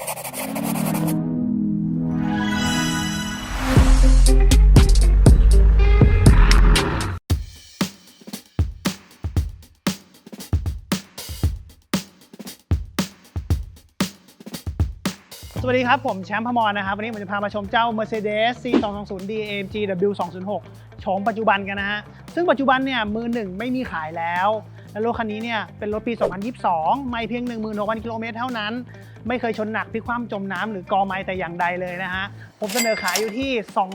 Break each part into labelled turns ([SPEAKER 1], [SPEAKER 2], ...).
[SPEAKER 1] สวัสดีครับ ผมแชมป์พมรนะครับ วันนี้ผมจะพามาชมเจ้า Mercedes C220D AMG W206 โฉมปัจจุบันกันนะฮะ ซึ่งปัจจุบันเนี่ยมือหนึ่งไม่มีขายแล้ว และรถคันนี้เนี่ยเป็นรถปี 2022 ไม่เพียง 16,000 กิโลเมตรเท่านั้น ไม่เคยชนหนักพลิกคว่ำจมน้ำหรือกอไม้แต่อย่างใดเลยนะฮะ ผมเสนอขายอยู่ที่ 2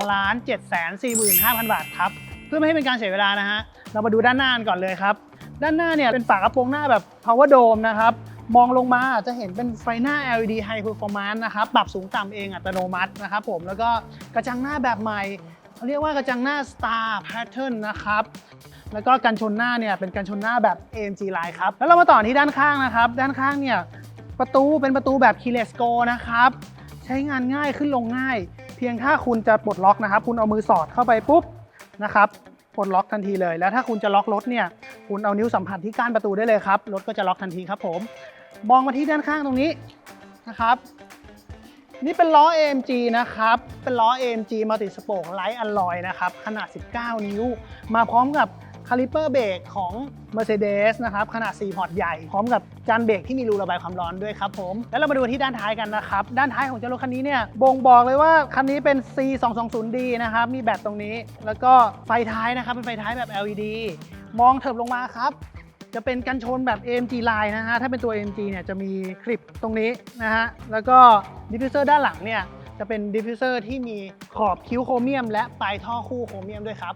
[SPEAKER 1] 7 4 5 0 0 0 บาทครับ เพื่อไม่ให้เป็นการเสียเวลานะฮะ เรามาดูด้านหน้ากันก่อนเลยครับ ด้านหน้าเนี่ยเป็นฝากระโปรงหน้าแบบ power dome นะครับมองลงมาจะเห็นเป็นไฟหน้า LED High Performance นะครับปรับสูงต่ำเองอัตโนมัตินะครับผมแล้วก็กระจังหน้าแบบใหม่เขาเรียกว่ากระจังหน้า Star Pattern นะครับ แล้วก็กันชนหน้าเนี่ยเป็นกันชนหน้าแบบ AMG Line ครับ แล้วเรามาต่อที่ด้านข้างนะครับ ด้านข้างเนี่ยประตูเป็นประตูแบบ Keyless Go นะครับ ใช้งานง่ายขึ้นลงง่าย เพียงถ้าคุณจะปลดล็อกนะครับ คุณเอามือสอดเข้าไปปุ๊บนะครับปลดล็อกทันทีเลย แล้วถ้าคุณจะล็อกรถเนี่ยคุณเอานิ้วสัมผัสที่ก้านประตูได้เลยครับรถก็จะล็อกทันทีครับผมมองมาที่ด้านข้างตรงนี้นะครับ นี่เป็นล้อ AMG นะครับ เป็นล้อ AMG Multi Spoke Light Alloy นะครับ ขนาด 19 นิ้ว มาพร้อมกับ คาลิเปอร์เบรกของ Mercedes นะครับขนาด 4 พอร์ตใหญ่ พร้อมกับจานเบรกที่มีรูระบายความร้อนด้วยครับผมแล้วเรามาดูที่ด้านท้ายกันนะครับ ด้านท้ายของเจ้ารถคันนี้เนี่ยบ่งบอกเลยว่าคันนี้เป็น C220D นะครับมีแบตตรงนี้ แล้วก็ไฟท้ายนะครับเป็นไฟท้ายแบบ LED มองเถิบลงมาครับจะเป็นกันชนแบบ AMG Line นะฮะ ถ้าเป็นตัว AMG เนี่ยจะมีคลิปตรงนี้นะฮะ แล้วก็ดิฟฟิวเซอร์ด้านหลังเนี่ยจะเป็นดิฟฟิวเซอร์ที่มีขอบคิ้วโครเมียม และปลายท่อคู่โครเมียมด้วยครับ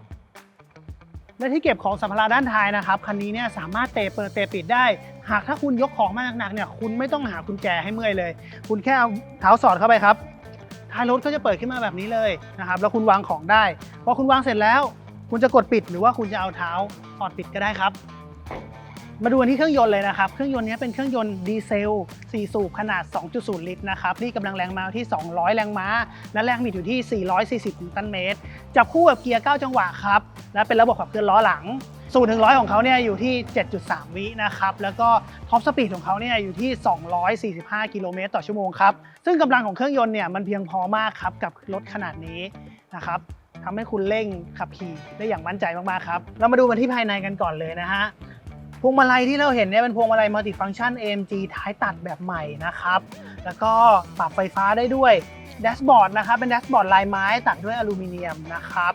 [SPEAKER 1] และที่เก็บของสัมภาระด้านท้ายนะครับคันนี้เนี่ยสามารถเตะเปิดเตะปิดได้ หากถ้าคุณยกของมาหนักๆเนี่ยคุณไม่ต้องหากุญแจให้เมื่อยเลย คุณแค่เอาเท้าสอดเข้าไปครับท้ายรถก็จะเปิดขึ้นมาแบบนี้เลยนะครับแล้วคุณวางของได้พอคุณวางเสร็จแล้ว คุณจะกดปิดหรือว่าคุณจะเอาเท้าสอดปิดก็ได้ครับ มาดูกันที่เครื่องยนต์เลยนะครับ เครื่องยนต์นี้เป็นเครื่องยนต์ดีเซล 4 สูบขนาด 2.0 ลิตรนะครับที่กำลังแรงม้าที่ 200 แรงม้า และแรงบิดอยู่ที่ 440 นิวตันเมตร จับคู่กับเกียร์ 9 จังหวะครับ และเป็นระบบขับเคลื่อนล้อหลัง สูตรถึงร้อยของเขาเนี่ยอยู่ที่ 7.3 วินะครับ แล้วก็ท็อปสปีดของเขาเนี่ยอยู่ที่ 245 กิโลเมตรต่อชั่วโมงครับ ซึ่งกำลังของเครื่องยนต์เนี่ยมันเพียงพอมากครับกับรถขนาดนี้นะครับทำให้คุณเร่งขับขี่ได้อย่างมั่นใจมากๆครับ เรามาดูกันที่ภายในกันก่อนเลยนะฮะ พวงมาลัยที่เราเห็นเนี่ยเป็นพวงมาลัยมัลติฟัง c t ชัน AMG ท้ายตัดแบบใหม่นะครับ แล้วก็ปรับไฟฟ้าได้ด้วยแดชบอร์ดนะครับเป็นแดชบอร์ดลายไม้ตัดด้วยอลูมิเนียมนะครับ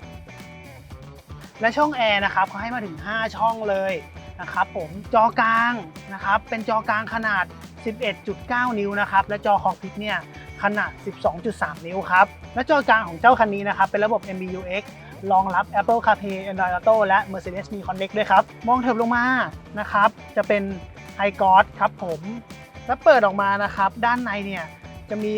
[SPEAKER 1] และช่องแอร์นะครับเขาให้มาถึง 5 ช่องเลยนะครับผมจอกลางนะครับเป็นจอกลางขนาด 11.9 นิ้วนะครับและจอคอกพิทเนี่ยขนาด 12.3 นิ้วครับและจอกลางของเจ้าคันนี้นะครับเป็นระบบ MBUX รองรับ Apple CarPlay Android Auto และ Mercedes Me Connect ด้วยครับ มองเถิบลงมานะครับ จะเป็น i g o d ครับผม แล้วเปิดออกมานะครับ ด้านในเนี่ยจะมี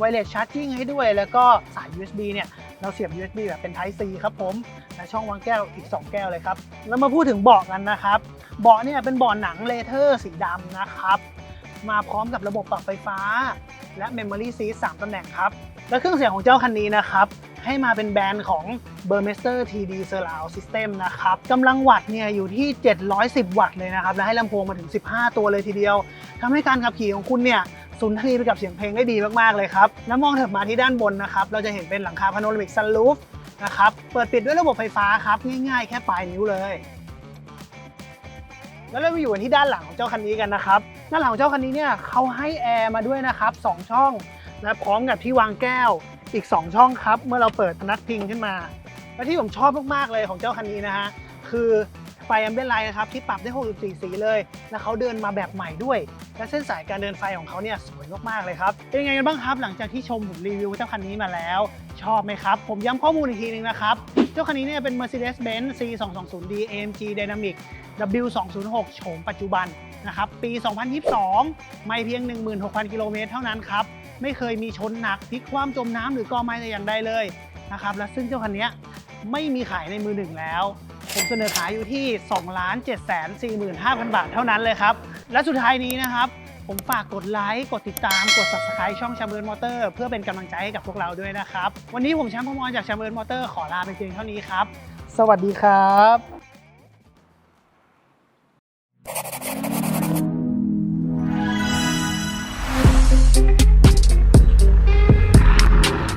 [SPEAKER 1] Wireless Charging ให้ด้วย แล้วก็สาย USB เนี่ยเราเสียบ USB แบบเป็น Type C ครับผม และช่องวางแก้วอีก 2 แก้วเลยครับ แล้วมาพูดถึงเบาะกันนะครับ เบาะเนี่ยเป็นเบาะหนังเลเทอร์สีดำนะครับ มาพร้อมกับระบบปรับไฟฟ้า และ Memory Seat 3ตำแหน่งครับ และเครื่องเสียงของเจ้าคันนี้นะครับ ให้มาเป็นแบรนด์ของ b u r m e s t e r TD Surround System นะครับกำลังวัตต์เนี่ยอยู่ที่ 710 วัตต์เลยนะครับ และให้ลำโพงมาถึง 15 ตัวเลยทีเดียวทำให้การขับขี่ของคุณเนี่ยสุนทรีไปกับเสียงเพลงได้ดีมาก ๆ เลยครับ แล้วมองเถิบมาที่ด้านบนนะครับ เราจะเห็นเป็นหลังคาพาโนรามิกซันรูฟนะครับ เปิดปิดด้วยระบบไฟฟ้าครับ ง่าย ๆ แค่ปลายนิ้วเลย แล้วเราไปอยู่กันที่ด้านหลังของเจ้าคันนี้กันนะครับ ด้านหลังของเจ้าคันนี้เนี่ยเขาให้แอร์มาด้วยนะครับ 2 ช่อง และพร้อมกับที่วางแก้ว อีก 2 ช่องครับ เมื่อเราเปิดนักพิงขึ้นมา และที่ผมชอบมากๆเลยของเจ้าคันนี้นะฮะ คือไฟแอมเบ n ไลท์นะครับ ที่ปรับได้ 64 สีเลย และเขาเดินมาแบบใหม่ด้วย และเส้นสายการเดินไฟของเขาเนี่ยสวยมากๆเลยครับ เป็นยังไงกันบ้างครับ หลังจากที่ชมผมรีวิวเจ้าคันนี้มาแล้ว ชอบไหมครับ ผมย้ำข้อมูลอีกทีนึงนะครับ เจ้าคันนี้เนี่ยเป็น Mercedes-Benz C220D AMG Dynamic W206 โฉมปัจจุบันนะครับปี 2022 ไม่เพียง 16,000 กิโลเมตรเท่านั้นครับ ไม่เคยมีชนหนักพลิกคว่ำจมน้ำหรือกอไม้แต่อย่างใดเลยนะครับและซึ่งเจ้าคันนี้ไม่มีขายในมือหนึ่งแล้ว ผมเสนอขายอยู่ที่ 2 7 4 5 0 0 0 บาทเท่านั้นเลยครับ และสุดท้ายนี้นะครับผมฝากกดไลค์ กดติดตาม กด subscribe ช่องชาเบิร์นมอเตอร์เพื่อเป็นกำลังใจให้กับพวกเราด้วยนะครับ วันนี้ผมแชมป์พมรจากชาเบิร์นมอเตอร์ขอลาไปเพียงเท่านี้ครับ สวัสดีครับ